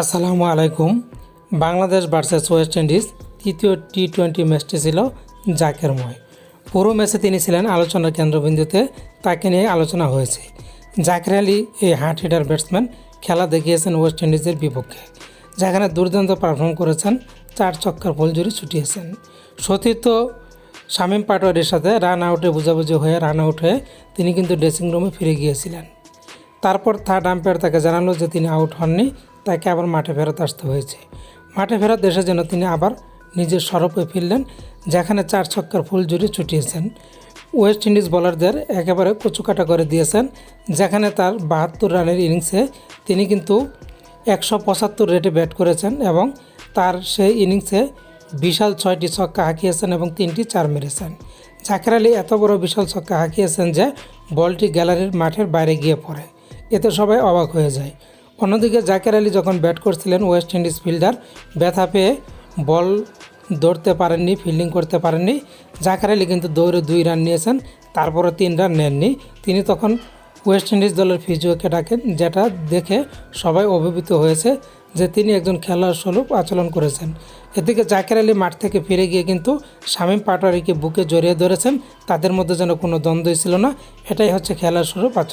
আসসালামু আলাইকুম। Bangladesh versus West Indies তৃতীয় টি টোয়েন্টি ম্যাচটি ছিল জাকেরময় পুরো ম্যাচে তিনি ছিলেন আলোচনার কেন্দ্রবিন্দুতে, তাকে নিয়ে আলোচনা হয়েছে। জাকের আলী, এই হার্ট হিটার ব্যাটসম্যান খেলা দেখিয়েছেন ওয়েস্ট ইন্ডিজের বিপক্ষে, যেখানে দুর্দান্ত পারফর্ম করেছেন, চার ছক্কার ফুলজুরি ছুটিয়েছেন। সতীর্থ শামীম পাটোয়ারির সাথে রান আউটে বুঝাবুঝি হয়ে রান আউট হয়ে তিনি কিন্তু ড্রেসিং রুমে ফিরে গিয়েছিলেন। তারপর থার্ড আম্পায়ার তাকে জানালো যে তিনি আউট হননি। তাকে আবার মাঠে ফেরত আসতে হয়েছে। মাঠে ফেরত দেশের যেন তিনি আবার নিজের সরপে ফিরলেন, যেখানে চার ছক্কার ফুল জুড়ে ছুটিয়েছেন। ওয়েস্ট ইন্ডিজ বোলারদের একেবারে কচুকাটা করে দিয়েছেন, যেখানে তার বাহাত্তর রানের ইনিংসে তিনি কিন্তু একশো পঁচাত্তর রেটে ব্যাট করেছেন এবং তার সেই ইনিংসে বিশাল ছয়টি ছক্কা হাঁকিয়েছেন এবং তিনটি চার মেরেছেন। জাকের আলী এত বড় বিশাল ছক্কা হাঁকিয়েছেন যে বলটি গ্যালারির মাঠের বাইরে গিয়ে পড়ে। এতে সবাই অবাক হয়ে যায়। অন্যদিকে জাকের আলী যখন ব্যাট করছিলেন ওয়েস্ট ইন্ডিজ ফিল্ডার, ব্যথা পেয়ে বল দৌড়তে পারেননি, ফিল্ডিং করতে পারেননি। জাকের আলী কিন্তু দৌড়ে দুই রান নিয়েছেন তারপরে তিন রান নেননি। তিনি তখন ওয়েস্ট ইন্ডিজ দলের ফিজিওকে ডাকেন, যেটা দেখে সবাই অভিভূত হয়েছে যে তিনি একজন খেলোয়াড় স্বরূপ আচরণ করেছেন। এদিকে জাকের আলী মাঠ থেকে ফিরে গিয়ে কিন্তু শামীম পাটোয়ারিকে বুকে জড়িয়ে ধরেছেন। তাদের মধ্যে যেন কোনো দ্বন্দ্বই ছিল না, এটাই হচ্ছে খেলার স্বরূপ আচরণ।